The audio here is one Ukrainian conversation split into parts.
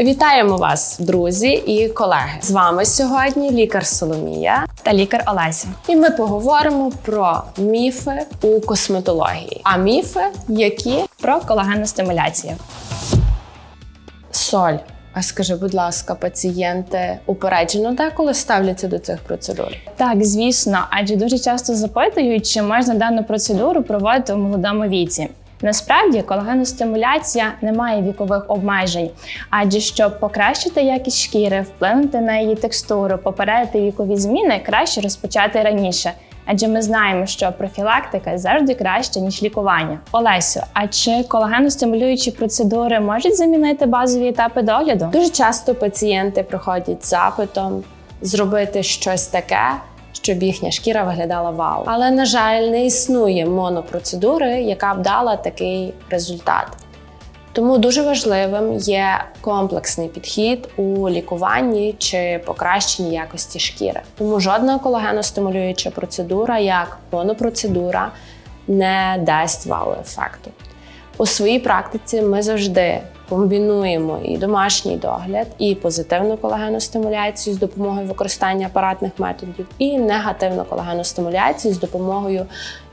Вітаємо вас, друзі і колеги. З вами сьогодні лікар Соломія, та лікар Олеся. і ми поговоримо про міфи у косметології. А міфи, які Про колагенну стимуляцію. соль. А скажи, будь ласка, пацієнти упереджено деколи ставляться до цих процедур? Так, звісно, адже дуже часто запитують, чи можна дану процедуру проводити у молодому віці. Насправді колагеностимуляція не має вікових обмежень, адже щоб покращити якість шкіри, вплинути на її текстуру, попередити вікові зміни, краще розпочати раніше. Адже ми знаємо, що профілактика завжди краще ніж лікування. Олесю, а чи колагеностимулюючі процедури можуть замінити базові етапи догляду? Дуже часто пацієнти приходять з запитом зробити щось таке, щоб їхня шкіра виглядала вау. Але, на жаль, не існує монопроцедури, яка б дала такий результат. Тому дуже важливим є комплексний підхід у лікуванні чи покращенні якості шкіри. Тому жодна колагеностимулююча процедура, як монопроцедура, не дасть вау-ефекту. У своїй практиці ми завжди комбінуємо і домашній догляд, і позитивну колагеностимуляцію з допомогою використання апаратних методів, і негативну колагеностимуляцію з допомогою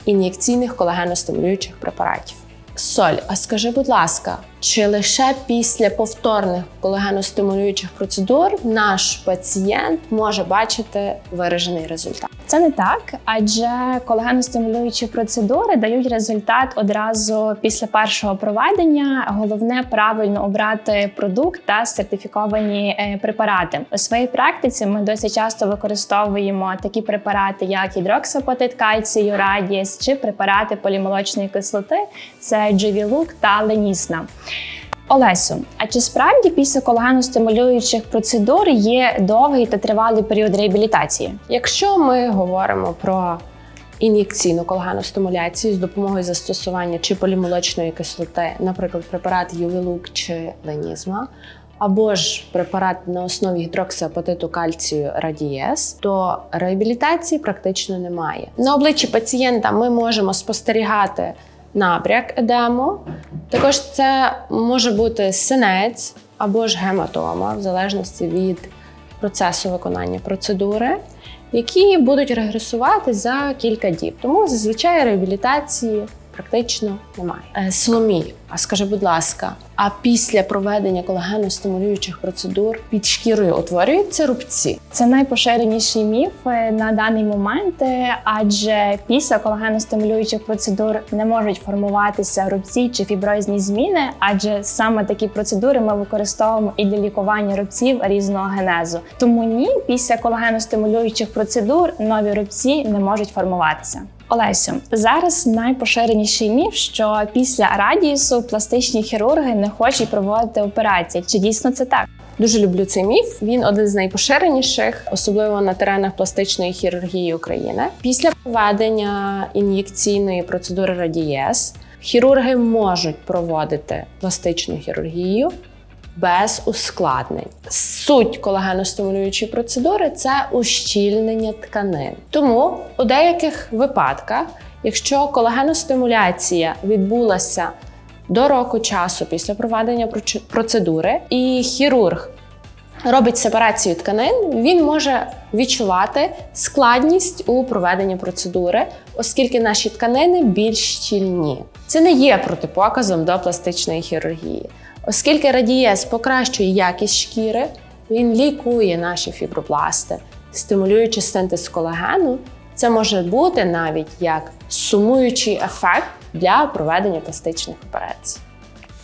ін'єкційних колагеностимулюючих препаратів. Соль, а скажи, будь ласка, чи лише після повторних колагеностимулюючих процедур наш пацієнт може бачити виражений результат? Це не так, адже колагеностимулюючі процедури дають результат одразу після першого проведення. Головне правильно обрати продукт та сертифіковані е, препарати. У своїй практиці ми досить часто використовуємо такі препарати, як гідроксапатит кальцію, радіс чи препарати полімолочної кислоти, це Дживілук та Ленісна. Олесю, а чи справді після колагеностимулюючих процедур є довгий та тривалий період реабілітації? Якщо ми говоримо про ін'єкційну колагеностимуляцію з допомогою застосування чи полімолочної кислоти, наприклад, препарат Ювілук чи Ленізма, або ж препарат на основі гідроксиапатиту кальцію Радієс, то реабілітації практично немає. На обличчі пацієнта ми можемо спостерігати набряк едему. Також це може бути синець або ж гематома, в залежності від процесу виконання процедури, які будуть регресувати за кілька діб. Тому зазвичай реабілітації практично немає. Е, Соломій, а скажи, будь ласка, а після проведення колагеностимулюючих процедур під шкірою утворюються рубці? Це найпоширеніший міф е, на даний момент, е, адже після колагеностимулюючих процедур не можуть формуватися рубці чи фіброзні зміни, адже саме такі процедури ми використовуємо і для лікування рубців різного генезу. Тому ні, після колагеностимулюючих процедур нові рубці не можуть формуватися. Олесю, зараз найпоширеніший міф, що після радіусу пластичні хірурги не хочуть проводити операції. Чи дійсно це так? Дуже люблю цей міф. Він один з найпоширеніших, особливо на теренах пластичної хірургії України. Після проведення ін'єкційної процедури радієс хірурги можуть проводити пластичну хірургію без ускладнень. Суть колагеностимулюючої процедури це ущільнення тканин. Тому у деяких випадках, якщо колагеностимуляція відбулася до року часу після проведення процедури, і хірург робить сепарацію тканин, він може відчувати складність у проведенні процедури, оскільки наші тканини більш щільні. Це не є протипоказом до пластичної хірургії. Оскільки радієс покращує якість шкіри, він лікує наші фібробласти, стимулюючи синтез колагену. Це може бути навіть як сумуючий ефект для проведення пластичних операцій.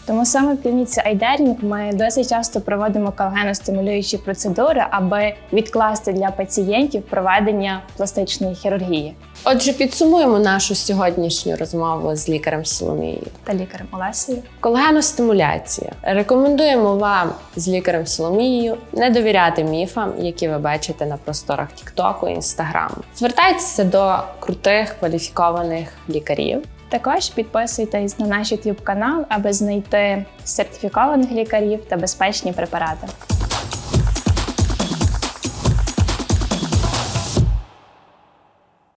Тому саме в клініці Айдерінг ми досить часто проводимо колагеностимулюючі процедури, аби відкласти для пацієнтів проведення пластичної хірургії Отже, підсумуємо нашу сьогоднішню розмову з лікарем Соломією. та лікарем Олесею. Колагеностимуляція. Рекомендуємо вам з лікарем Соломією не довіряти міфам, які ви бачите на просторах TikTok і. Звертайтеся до крутих кваліфікованих лікарів. Також підписуйтесь на наш YouTube канал, аби знайти сертифікованих лікарів та безпечні препарати.